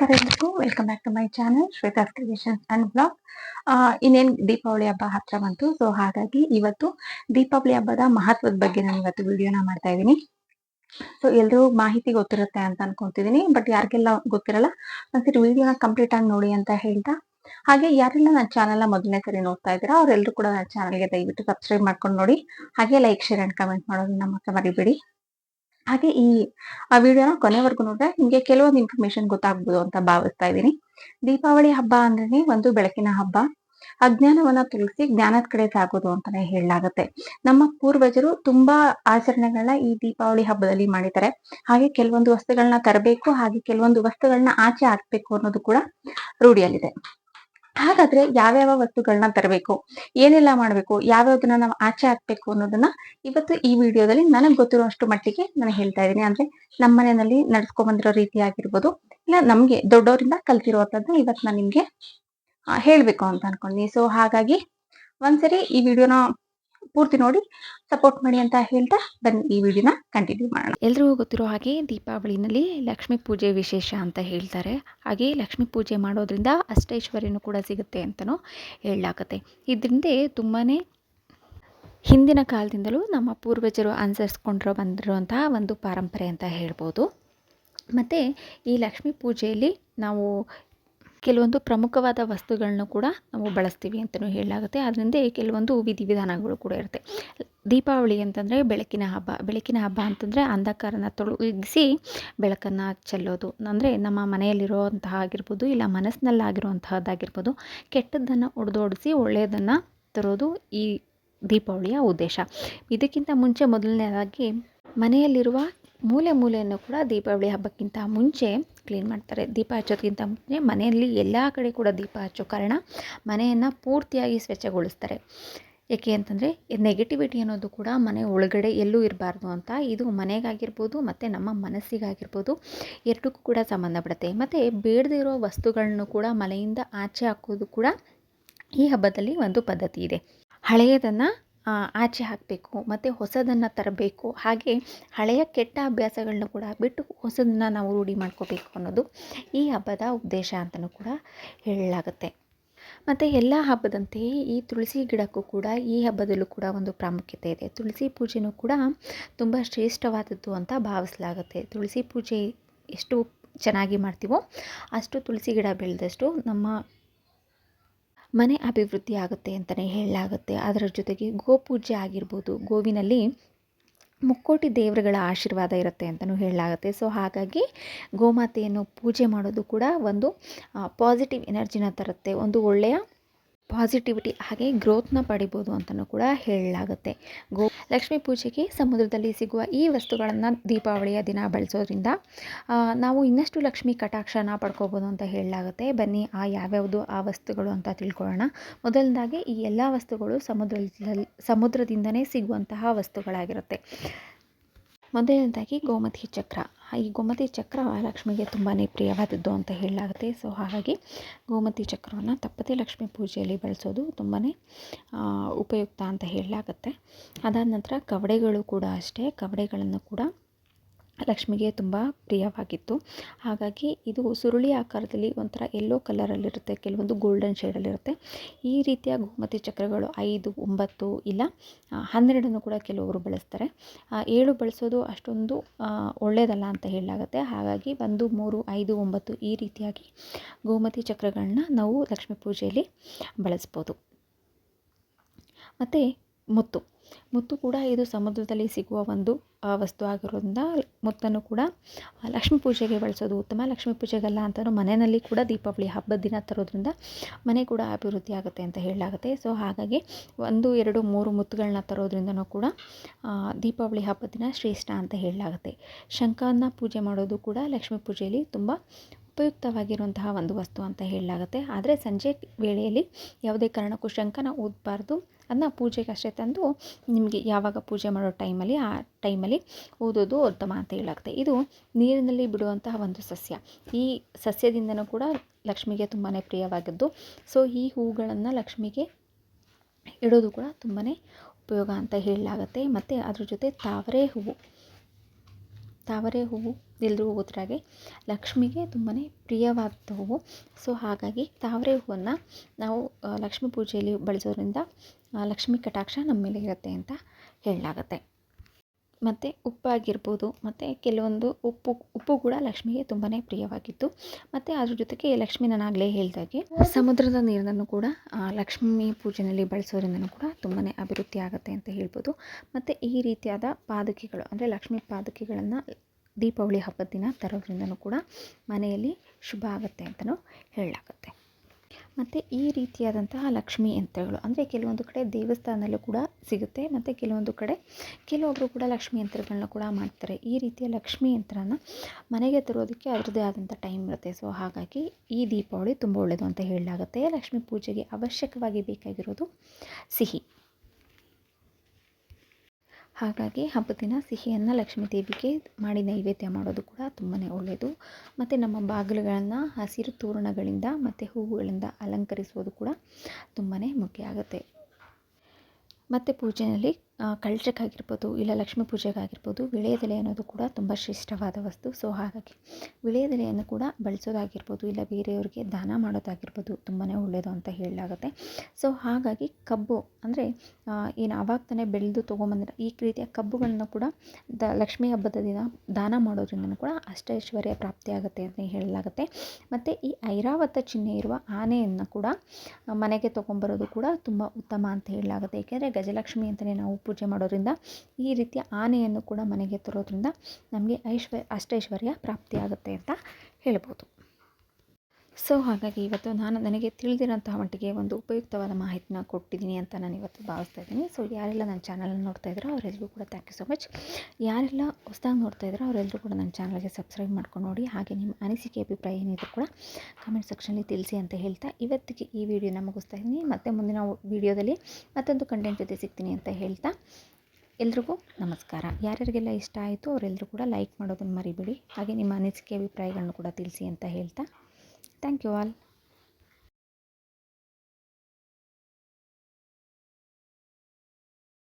ನಮಸ್ಕಾರ ಎಲ್ರಿಗೂ welcome back to my channel, Shweta creation and blog. ಇನ್ನೇನ್ ದೀಪಾವಳಿ ಹಬ್ಬ ಹತ್ರ ಬಂತು, ಸೊ ಹಾಗಾಗಿ ಇವತ್ತು ದೀಪಾವಳಿ ಹಬ್ಬದ ಮಹತ್ವದ ಬಗ್ಗೆ ನಾನು ಇವತ್ತು ವಿಡಿಯೋನ ಮಾಡ್ತಾ ಇದ್ದೀನಿ. ಸೊ ಎಲ್ರೂ ಮಾಹಿತಿ ಗೊತ್ತಿರುತ್ತೆ ಅಂತ ಅನ್ಕೊಂತಿದೀನಿ ಬಟ್ ಯಾರಿಗೆಲ್ಲ ಗೊತ್ತಿರಲ್ಲ, ಒಂದ್ಸರಿ ವಿಡಿಯೋನ ಕಂಪ್ಲೀಟ್ ಆಗಿ ನೋಡಿ ಅಂತ ಹೇಳ್ತಾ. ಹಾಗೆ ಯಾರೆಲ್ಲ ನನ್ನ ಚಾನಲ್ನ ಮೊದಲನೇ ಸರಿ ನೋಡ್ತಾ ಇದ್ದೀರಾ ಅವರೆಲ್ಲರೂ ಕೂಡ ನನ್ನ ಚಾನಲ್ಗೆ ದಯವಿಟ್ಟು ಸಬ್ಸ್ಕ್ರೈಬ್ ಮಾಡ್ಕೊಂಡು ನೋಡಿ. ಹಾಗೆ ಲೈಕ್, ಶೇರ್ ಅಂಡ್ ಕಮೆಂಟ್ ಮಾಡೋದನ್ನ ಮಾತ್ರ ಮರಿಬೇಡಿ. ಹಾಗೆ ಈ, ಆ ವಿಡಿಯೋನ ಕೊನೆವರೆಗೂ ನೋಡ್ರೆ ನಿಮ್ಗೆ ಕೆಲವೊಂದು ಇನ್ಫಾರ್ಮೇಶನ್ ಗೊತ್ತಾಗ್ಬೋದು ಅಂತ ಭಾವಿಸ್ತಾ ಇದ್ದೀನಿ. ದೀಪಾವಳಿ ಹಬ್ಬ ಅಂದ್ರೆ ಒಂದು ಬೆಳಕಿನ ಹಬ್ಬ. ಅಜ್ಞಾನವನ್ನ ತುಳಿಸಿ ಜ್ಞಾನದ ಕಡೆ ಸಾಗೋದು ಅಂತಾನೆ ಹೇಳಲಾಗುತ್ತೆ. ನಮ್ಮ ಪೂರ್ವಜರು ತುಂಬಾ ಆಚರಣೆಗಳನ್ನ ಈ ದೀಪಾವಳಿ ಹಬ್ಬದಲ್ಲಿ ಮಾಡಿದ್ದಾರೆ. ಹಾಗೆ ಕೆಲವೊಂದು ವಸ್ತುಗಳನ್ನ ತರಬೇಕು, ಹಾಗೆ ಕೆಲವೊಂದು ವಸ್ತುಗಳನ್ನ ಆಚೆ ಹಾಕ್ಬೇಕು ಅನ್ನೋದು ಕೂಡ ರೂಢಿಯಲ್ಲಿದೆ. ಹಾಗಾದ್ರೆ ಯಾವ್ಯಾವ ವಸ್ತುಗಳನ್ನ ತರಬೇಕು, ಏನೆಲ್ಲ ಮಾಡಬೇಕು, ಯಾವ್ಯಾವ್ದನ್ನ ನಾವು ಆಚೆ ಹಾಕ್ಬೇಕು ಅನ್ನೋದನ್ನ ಇವತ್ತು ಈ ವಿಡಿಯೋದಲ್ಲಿ ನನಗೆ ಗೊತ್ತಿರುವಷ್ಟು ಮಟ್ಟಿಗೆ ನಾನು ಹೇಳ್ತಾ ಇದ್ದೀನಿ. ಅಂದ್ರೆ ನಮ್ಮ ಮನೆಯಲ್ಲಿ ನಡ್ಸ್ಕೊಂಡ್ ಬಂದಿರೋ ರೀತಿ ಆಗಿರ್ಬೋದು, ಇಲ್ಲ ನಮ್ಗೆ ದೊಡ್ಡವರಿಂದ ಕಲ್ತಿರುವಂತದ್ದು ಇವತ್ತು ನಾನು ನಿಮ್ಗೆ ಹೇಳ್ಬೇಕು ಅಂತ ಅನ್ಕೊಂಡಿ ಸೊ ಹಾಗಾಗಿ ಒಂದ್ಸರಿ ಈ ವಿಡಿಯೋನ ಪೂರ್ತಿ ನೋಡಿ ಸಪೋರ್ಟ್ ಮಾಡಿ ಅಂತ ಹೇಳ್ತಾ ಬನ್ನಿ ಈ ವಿಡಿಯೋನ ಕಂಟಿನ್ಯೂ ಮಾಡೋಣ. ಎಲ್ರಿಗೂ ಗೊತ್ತಿರೋ ಹಾಗೆ ದೀಪಾವಳಿನಲ್ಲಿ ಲಕ್ಷ್ಮೀ ಪೂಜೆ ವಿಶೇಷ ಅಂತ ಹೇಳ್ತಾರೆ. ಹಾಗೆ ಲಕ್ಷ್ಮೀ ಪೂಜೆ ಮಾಡೋದ್ರಿಂದ ಅಷ್ಟೈಶ್ವರ್ಯನೂ ಕೂಡ ಸಿಗುತ್ತೆ ಅಂತಲೂ ಹೇಳಲಾಗತ್ತೆ. ಇದರಿಂದ ತುಂಬಾ ಹಿಂದಿನ ಕಾಲದಿಂದಲೂ ನಮ್ಮ ಪೂರ್ವಜರು ಅನುಸರಿಸ್ಕೊಂಡಿರೋ ಬಂದಿರುವಂತಹ ಒಂದು ಪರಂಪರೆ ಅಂತ ಹೇಳ್ಬೋದು. ಮತ್ತು ಈ ಲಕ್ಷ್ಮೀ ಪೂಜೆಯಲ್ಲಿ ನಾವು ಕೆಲವೊಂದು ಪ್ರಮುಖವಾದ ವಸ್ತುಗಳನ್ನ ಕೂಡ ನಾವು ಬಳಸ್ತೀವಿ ಅಂತಲೂ ಹೇಳಲಾಗುತ್ತೆ. ಅದರಿಂದ ಕೆಲವೊಂದು ವಿಧಿವಿಧಾನಗಳು ಕೂಡ ಇರುತ್ತೆ. ದೀಪಾವಳಿ ಅಂತಂದರೆ ಬೆಳಕಿನ ಹಬ್ಬ. ಬೆಳಕಿನ ಹಬ್ಬ ಅಂತಂದರೆ ಅಂಧಕಾರನ ತೊಳಗಿಸಿ ಬೆಳಕನ್ನು ಚೆಲ್ಲೋದು. ಅಂದರೆ ನಮ್ಮ ಮನೆಯಲ್ಲಿರುವಂತಹ ಆಗಿರ್ಬೋದು, ಇಲ್ಲ ಮನಸ್ಸಿನಲ್ಲಾಗಿರುವಂತಹದ್ದಾಗಿರ್ಬೋದು, ಕೆಟ್ಟದ್ದನ್ನು ಒಡೆದೋಡಿಸಿ ಒಳ್ಳೆಯದನ್ನು ತರೋದು ಈ ದೀಪಾವಳಿಯ ಉದ್ದೇಶ. ಇದಕ್ಕಿಂತ ಮುಂಚೆ ಮೊದಲನೇದಾಗಿ ಮನೆಯಲ್ಲಿರುವ ಮೂಲೆ ಮೂಲೆಯನ್ನು ಕೂಡ ದೀಪಾವಳಿ ಹಬ್ಬಕ್ಕಿಂತ ಮುಂಚೆ ಕ್ಲೀನ್ ಮಾಡ್ತಾರೆ. ದೀಪ ಹಚ್ಚೋದಕ್ಕಿಂತ ಮುಂಚೆ ಮನೆಯಲ್ಲಿ ಎಲ್ಲ ಕಡೆ ಕೂಡ ದೀಪ ಹಚ್ಚೋ ಕಾರಣ ಮನೆಯನ್ನು ಪೂರ್ತಿಯಾಗಿ ಸ್ವಚ್ಛಗೊಳಿಸ್ತಾರೆ. ಏಕೆ ಅಂತಂದರೆ ನೆಗೆಟಿವಿಟಿ ಅನ್ನೋದು ಕೂಡ ಮನೆ ಒಳಗಡೆ ಎಲ್ಲೂ ಇರಬಾರ್ದು ಅಂತ ಇದು ಮನೆಗಾಗಿರ್ಬೋದು ಮತ್ತು ನಮ್ಮ ಮನಸ್ಸಿಗಾಗಿರ್ಬೋದು ಎರಡಕ್ಕೂ ಕೂಡ ಸಂಬಂಧಪಡುತ್ತೆ ಮತ್ತು ಬೇಡದೇ ಇರೋ ವಸ್ತುಗಳನ್ನು ಕೂಡ ಮನೆಯಿಂದ ಆಚೆ ಹಾಕೋದು ಕೂಡ ಈ ಹಬ್ಬದಲ್ಲಿ ಒಂದು ಪದ್ಧತಿ ಇದೆ. ಹಳೆಯದನ್ನು ಆಚೆ ಹಾಕಬೇಕು, ಮತ್ತು ಹೊಸದನ್ನು ತರಬೇಕು. ಹಾಗೆ ಹಳೆಯ ಕೆಟ್ಟ ಅಭ್ಯಾಸಗಳನ್ನ ಕೂಡ ಬಿಟ್ಟು ಹೊಸದನ್ನು ನಾವು ರೂಢಿ ಮಾಡ್ಕೋಬೇಕು ಅನ್ನೋದು ಈ ಹಬ್ಬದ ಉದ್ದೇಶ ಅಂತಲೂ ಕೂಡ ಹೇಳಲಾಗುತ್ತೆ. ಮತ್ತು ಎಲ್ಲ ಹಬ್ಬದಂತೆಯೇ ಈ ತುಳಸಿ ಗಿಡಕ್ಕೂ ಕೂಡ ಈ ಹಬ್ಬದಲ್ಲೂ ಕೂಡ ಒಂದು ಪ್ರಾಮುಖ್ಯತೆ ಇದೆ. ತುಳಸಿ ಪೂಜೆನೂ ಕೂಡ ತುಂಬ ಶ್ರೇಷ್ಠವಾದದ್ದು ಅಂತ ಭಾವಿಸಲಾಗುತ್ತೆ. ತುಳಸಿ ಪೂಜೆ ಎಷ್ಟು ಚೆನ್ನಾಗಿ ಮಾಡ್ತೀವೋ ಅಷ್ಟು ತುಳಸಿ ಗಿಡ ಬೆಳೆದಷ್ಟು ನಮ್ಮ ಮನೆ ಅಭಿವೃದ್ಧಿ ಆಗುತ್ತೆ ಅಂತಲೇ ಹೇಳಲಾಗುತ್ತೆ. ಅದರ ಜೊತೆಗೆ ಗೋಪೂಜೆ ಆಗಿರ್ಬೋದು, ಗೋವಿನಲ್ಲಿ ಮುಕ್ಕೋಟಿ ದೇವರುಗಳ ಆಶೀರ್ವಾದ ಇರುತ್ತೆ ಅಂತಲೂ ಹೇಳಲಾಗುತ್ತೆ. ಸೊ, ಹಾಗಾಗಿ ಗೋಮಾತೆಯನ್ನು ಪೂಜೆ ಮಾಡೋದು ಕೂಡ ಒಂದು ಪಾಸಿಟಿವ್ ಎನರ್ಜಿನ ತರುತ್ತೆ. ಒಂದು ಒಳ್ಳೆಯ ಪಾಸಿಟಿವಿಟಿ ಹಾಗೆ ಗ್ರೋತ್ನ ಪಡಿಬೋದು ಅಂತಲೂ ಕೂಡ ಹೇಳಲಾಗುತ್ತೆ. ಗೋ ಲಕ್ಷ್ಮೀ ಪೂಜೆಗೆ ಸಮುದ್ರದಲ್ಲಿ ಸಿಗುವ ಈ ವಸ್ತುಗಳನ್ನು ದೀಪಾವಳಿಯ ದಿನ ಬಳಸೋದ್ರಿಂದ ನಾವು ಇನ್ನಷ್ಟು ಲಕ್ಷ್ಮೀ ಕಟಾಕ್ಷನ ಪಡ್ಕೋಬೋದು ಅಂತ ಹೇಳಲಾಗುತ್ತೆ. ಬನ್ನಿ, ಆ ಯಾವ್ಯಾವುದು ಆ ವಸ್ತುಗಳು ಅಂತ ತಿಳ್ಕೊಳ್ಳೋಣ. ಮೊದಲನೇದಾಗಿ ಈ ಎಲ್ಲ ವಸ್ತುಗಳು ಸಮುದ್ರದಲ್ಲಿ, ಸಮುದ್ರದಿಂದನೇ ಸಿಗುವಂತಹ ವಸ್ತುಗಳಾಗಿರುತ್ತೆ. ಮೊದಲನೇದಾಗಿ ಗೋಮತಿ ಚಕ್ರ. ಈ ಗೋಮತಿ ಚಕ್ರ ಲಕ್ಷ್ಮಿಗೆ ತುಂಬಾ ಪ್ರಿಯವಾದದ್ದು ಅಂತ ಹೇಳಲಾಗುತ್ತೆ. ಸೊ ಹಾಗಾಗಿ ಗೋಮತಿ ಚಕ್ರವನ್ನು ತಪ್ಪದೇ ಲಕ್ಷ್ಮಿ ಪೂಜೆಯಲ್ಲಿ ಬಳಸೋದು ತುಂಬಾ ಉಪಯುಕ್ತ ಅಂತ ಹೇಳಲಾಗುತ್ತೆ. ಅದಾದ ನಂತರ ಕವಡೆಗಳು ಕೂಡ ಅಷ್ಟೇ. ಕವಡೆಗಳನ್ನು ಕೂಡ ಲಕ್ಷ್ಮಿಗೆ ತುಂಬ ಪ್ರಿಯವಾಗಿತ್ತು. ಹಾಗಾಗಿ ಇದು ಸುರುಳಿ ಆಕಾರದಲ್ಲಿ ಒಂಥರ ಎಲ್ಲೋ ಕಲರಲ್ಲಿರುತ್ತೆ ಕೆಲವೊಂದು ಗೋಲ್ಡನ್ ಶೇಡಲ್ಲಿರುತ್ತೆ ಈ ರೀತಿಯ ಗೋಮತಿ ಚಕ್ರಗಳು ಐದು, ಒಂಬತ್ತು, ಇಲ್ಲ ಹನ್ನೆರಡನ್ನು ಕೂಡ ಕೆಲವರು ಬಳಸ್ತಾರೆ. ಏಳು ಬಳಸೋದು ಅಷ್ಟೊಂದು ಒಳ್ಳೆಯದಲ್ಲ ಅಂತ ಹೇಳಲಾಗುತ್ತೆ. ಹಾಗಾಗಿ ಒಂದು, ಮೂರು, ಐದು, ಒಂಬತ್ತು ಈ ರೀತಿಯಾಗಿ ಗೋಮತಿ ಚಕ್ರಗಳನ್ನ ನಾವು ಲಕ್ಷ್ಮೀ ಪೂಜೆಯಲ್ಲಿ ಬಳಸ್ಬೋದು. ಮತ್ತು ಮುತ್ತು. ಮುತ್ತು ಕೂಡ ಇದು ಸಮುದ್ರದಲ್ಲಿ ಸಿಗುವ ಒಂದು ವಸ್ತು ಆಗಿರೋದ್ರಿಂದ ಮುತ್ತನ್ನು ಕೂಡ ಲಕ್ಷ್ಮೀ ಪೂಜೆಗೆ ಬಳಸೋದು ಉತ್ತಮ. ಲಕ್ಷ್ಮೀ ಪೂಜೆಗಲ್ಲ ಅಂತಲೂ ಮನೆಯಲ್ಲಿ ಕೂಡ ದೀಪಾವಳಿ ಹಬ್ಬದ ದಿನ ತರೋದ್ರಿಂದ ಮನೆ ಕೂಡ ಅಭಿವೃದ್ಧಿ ಆಗುತ್ತೆ ಅಂತ ಹೇಳಲಾಗುತ್ತೆ. ಸೊ, ಹಾಗಾಗಿ ಒಂದು, ಎರಡು, ಮೂರು ಮುತ್ತುಗಳನ್ನ ತರೋದ್ರಿಂದನೂ ಕೂಡ ದೀಪಾವಳಿ ಹಬ್ಬದ ದಿನ ಶ್ರೇಷ್ಠ ಅಂತ ಹೇಳಲಾಗುತ್ತೆ. ಶಂಖನ ಪೂಜೆ ಮಾಡೋದು ಕೂಡ ಲಕ್ಷ್ಮೀ ಪೂಜೆಯಲ್ಲಿ ತುಂಬ ಉಪಯುಕ್ತವಾಗಿರುವಂತಹ ಒಂದು ವಸ್ತು ಅಂತ ಹೇಳಲಾಗುತ್ತೆ. ಆದರೆ ಸಂಜೆ ವೇಳೆಯಲ್ಲಿ ಯಾವುದೇ ಕಾರಣಕ್ಕೂ ಶಂಕನ ಊದಬಾರ್ದು. ಅದನ್ನ ಪೂಜೆಗೆ ಅಷ್ಟೇ ತಂದು ನಿಮಗೆ ಯಾವಾಗ ಪೂಜೆ ಮಾಡೋ ಟೈಮಲ್ಲಿ, ಆ ಟೈಮಲ್ಲಿ ಊದೋದು ಉತ್ತಮ ಅಂತ ಹೇಳಾಗುತ್ತೆ ಇದು ನೀರಿನಲ್ಲಿ ಬಿಡುವಂತಹ ಒಂದು ಸಸ್ಯ. ಈ ಸಸ್ಯದಿಂದನೂ ಕೂಡ ಲಕ್ಷ್ಮಿಗೆ ತುಂಬಾ ಪ್ರಿಯವಾಗಿದ್ದು, ಸೊ ಈ ಹೂಗಳನ್ನು ಲಕ್ಷ್ಮಿಗೆ ಇಡೋದು ಕೂಡ ತುಂಬಾ ಉಪಯೋಗ ಅಂತ ಹೇಳಲಾಗುತ್ತೆ. ಮತ್ತು ಅದ್ರ ಜೊತೆ ತಾವರೆ ಹೂವು. ತಾವರೆ ಹೂವು ಎಲ್ರಿಗೂ ಗೊತ್ತಿರಾಗೆ ಲಕ್ಷ್ಮಿಗೆ ತುಂಬಾ ಪ್ರಿಯವಾದ ಹೂವು ಸೊ ಹಾಗಾಗಿ ತಾವರೆ ಹೂವನ್ನು ನಾವು ಲಕ್ಷ್ಮಿ ಪೂಜೆಯಲ್ಲಿ ಬಳಸೋದ್ರಿಂದ ಲಕ್ಷ್ಮಿ ಕಟಾಕ್ಷ ನಮ್ಮ ಮೇಲೆ ಇರುತ್ತೆ ಅಂತ ಹೇಳಲಾಗತ್ತೆ. ಮತ್ತು ಉಪ್ಪಾಗಿರ್ಬೋದು ಮತ್ತು ಕೆಲವೊಂದು ಉಪ್ಪು ಉಪ್ಪು ಕೂಡ ಲಕ್ಷ್ಮಿಗೆ ತುಂಬಾ ಪ್ರಿಯವಾಗಿತ್ತು. ಮತ್ತು ಅದ್ರ ಜೊತೆಗೆ ಲಕ್ಷ್ಮಿ ನಾನು ಆಗಲೇ ಹೇಳ್ದಾಗೆ ಸಮುದ್ರದ ನೀರನ್ನು ಕೂಡ ಲಕ್ಷ್ಮಿ ಪೂಜೆಯಲ್ಲಿ ಬಳಸೋದ್ರಿಂದನೂ ಕೂಡ ತುಂಬಾ ಅಭಿವೃದ್ಧಿ ಆಗುತ್ತೆ ಅಂತ ಹೇಳ್ಬೋದು. ಮತ್ತು ಈ ರೀತಿಯಾದ ಪಾದುಕೆಗಳು, ಅಂದರೆ ಲಕ್ಷ್ಮಿ ಪಾದುಕೆಗಳನ್ನು ದೀಪಾವಳಿ ಹಬ್ಬದ ದಿನ ತರೋದ್ರಿಂದನೂ ಕೂಡ ಮನೆಯಲ್ಲಿ ಶುಭ ಆಗುತ್ತೆ ಅಂತಲೂ ಹೇಳಲಾಗುತ್ತೆ. ಮತ್ತು ಈ ರೀತಿಯಾದಂತಹ ಲಕ್ಷ್ಮಿ ಯಂತ್ರಗಳು ಅಂದರೆ ಕೆಲವೊಂದು ಕಡೆ ದೇವಸ್ಥಾನದಲ್ಲೂ ಕೂಡ ಸಿಗುತ್ತೆ, ಮತ್ತು ಕೆಲವೊಂದು ಕಡೆ ಕೆಲವೊಬ್ಬರು ಕೂಡ ಲಕ್ಷ್ಮಿ ಯಂತ್ರಗಳನ್ನ ಕೂಡ ಮಾಡ್ತಾರೆ. ಈ ರೀತಿಯ ಲಕ್ಷ್ಮಿ ಯಂತ್ರನ ಮನೆಗೆ ತರೋದಕ್ಕೆ ಅದರದ್ದೇ ಆದಂಥ ಟೈಮ್ ಇರುತ್ತೆ. ಸೊ ಹಾಗಾಗಿ ಈ ದೀಪಾವಳಿ ತುಂಬ ಒಳ್ಳೆಯದು ಅಂತ ಹೇಳಲಾಗುತ್ತೆ. ಲಕ್ಷ್ಮಿ ಪೂಜೆಗೆ ಅವಶ್ಯಕವಾಗಿ ಬೇಕಾಗಿರೋದು ಸಿಹಿ. ಹಾಗಾಗಿ ಹಬ್ಬದ ದಿನ ಸಿಹಿಯನ್ನು ಲಕ್ಷ್ಮೀ ದೇವಿಗೆ ಮಾಡಿ ನೈವೇದ್ಯ ಮಾಡೋದು ಕೂಡ ತುಂಬಾ ಒಳ್ಳೆಯದು ಮತ್ತು ನಮ್ಮ ಬಾಗಿಲುಗಳನ್ನು ಹಸಿರು ತೋರಣಗಳಿಂದ ಮತ್ತು ಹೂವುಗಳಿಂದ ಅಲಂಕರಿಸೋದು ಕೂಡ ತುಂಬಾ ಮುಖ್ಯ ಆಗುತ್ತೆ. ಮತ್ತು ಪೂಜೆಯಲ್ಲಿ ಕಳಶಕ್ಕಾಗಿರ್ಬೋದು ಇಲ್ಲ ಲಕ್ಷ್ಮೀ ಪೂಜೆಗಾಗಿರ್ಬೋದು ವಿಳೆಯದೆಲೆ ಅನ್ನೋದು ಕೂಡ ತುಂಬ ಶ್ರೇಷ್ಠವಾದ ವಸ್ತು. ಸೊ ಹಾಗಾಗಿ ವಿಳೆಯದೆಲೆಯನ್ನು ಕೂಡ ಬಳಸೋದಾಗಿರ್ಬೋದು ಇಲ್ಲ ಬೇರೆಯವ್ರಿಗೆ ದಾನ ಮಾಡೋದಾಗಿರ್ಬೋದು ತುಂಬಾ ಒಳ್ಳೆಯದು ಅಂತ ಹೇಳಲಾಗುತ್ತೆ. ಸೊ ಹಾಗಾಗಿ ಕಬ್ಬು ಅಂದರೆ ಏನು ಆವಾಗ ತಾನೇ ಬೆಳೆದು ತೊಗೊಂಬಂದ್ರೆ ಈ ರೀತಿಯ ಕಬ್ಬುಗಳನ್ನು ಕೂಡ ದ, ಲಕ್ಷ್ಮೀ ಹಬ್ಬದ ದಿನ ದಾನ ಮಾಡೋದ್ರಿಂದ ಕೂಡ ಅಷ್ಟೈಶ್ವರ್ಯ ಪ್ರಾಪ್ತಿಯಾಗುತ್ತೆ ಅಂತ ಹೇಳಲಾಗುತ್ತೆ. ಮತ್ತು ಈ ಐರಾವತ ಚಿಹ್ನೆ ಇರುವ ಆನೆಯನ್ನು ಕೂಡ ಮನೆಗೆ ತೊಗೊಂಬರೋದು ಕೂಡ ತುಂಬ ಉತ್ತಮ ಅಂತ ಹೇಳಲಾಗುತ್ತೆ. ಏಕೆಂದರೆ ಗಜಲಕ್ಷ್ಮಿ ಅಂತಲೇ ನಾವು ಪೂಜೆ ಮಾಡೋದ್ರಿಂದ ಈ ರೀತಿಯ ಆನೆಯನ್ನು ಕೂಡ ಮನೆಗೆ ತರೋದ್ರಿಂದ ನಮಗೆ ಐಶ್ವರ್ಯ ಅಷ್ಟೈಶ್ವರ್ಯ ಪ್ರಾಪ್ತಿಯಾಗುತ್ತೆ ಅಂತ ಹೇಳ್ಬೋದು. ಸೊ ಹಾಗಾಗಿ ಇವತ್ತು ನಾನು ನನಗೆ ತಿಳಿದಿರೋಂತಹ ಮಟ್ಟಿಗೆ ಒಂದು ಉಪಯುಕ್ತವಾದ ಮಾಹಿತಿನ ಕೊಟ್ಟಿದ್ದೀನಿ ಅಂತ ನಾನು ಇವತ್ತು ಭಾವಿಸ್ತಾ ಇದ್ದೀನಿ. ಸೊ ಯಾರೆಲ್ಲ ನನ್ನ ಚಾನಲನ್ನು ನೋಡ್ತಾ ಇದ್ದರೋ ಅವರೆಲ್ಲರೂ ಕೂಡ ಥ್ಯಾಂಕ್ ಯು ಸೊ ಮಚ್ ಯಾರೆಲ್ಲ ಹೊಸ್ದಾಗಿ ನೋಡ್ತಾ ಇದ್ದರೋ ಅವರೆಲ್ಲರೂ ಕೂಡ ನನ್ನ ಚಾನಲ್ಗೆ ಸಬ್ಸ್ಕ್ರೈಬ್ ಮಾಡ್ಕೊಂಡು ನೋಡಿ, ಹಾಗೆ ನಿಮ್ಮ ಅನಿಸಿಕೆ, ಅಭಿಪ್ರಾಯ ಏನಿದ್ರು ಕೂಡ ಕಮೆಂಟ್ ಸೆಕ್ಷನಲ್ಲಿ ತಿಳಿಸಿ ಅಂತ ಹೇಳ್ತಾ ಇವತ್ತಿಗೆ ಈ ವಿಡಿಯೋನ ಮುಗಿಸ್ತಾ ಇದ್ದೀನಿ. ಮತ್ತು ಮುಂದಿನ ವಿಡಿಯೋದಲ್ಲಿ ಮತ್ತೊಂದು ಕಂಟೆಂಟ್ ಜೊತೆ ಸಿಗ್ತೀನಿ ಅಂತ ಹೇಳ್ತಾ ಎಲ್ರಿಗೂ ನಮಸ್ಕಾರ. ಯಾರ್ಯಾರಿಗೆಲ್ಲ ಇಷ್ಟ ಆಯಿತು ಅವರೆಲ್ಲರೂ ಕೂಡ ಲೈಕ್ ಮಾಡೋದನ್ನು ಮರಿಬೇಡಿ. ಹಾಗೆ ನಿಮ್ಮ ಅನಿಸಿಕೆ, ಅಭಿಪ್ರಾಯಗಳನ್ನು ಕೂಡ ತಿಳಿಸಿ ಅಂತ ಹೇಳ್ತಾ ಥ್ಯಾಂಕ್ ಯು ಆಲ್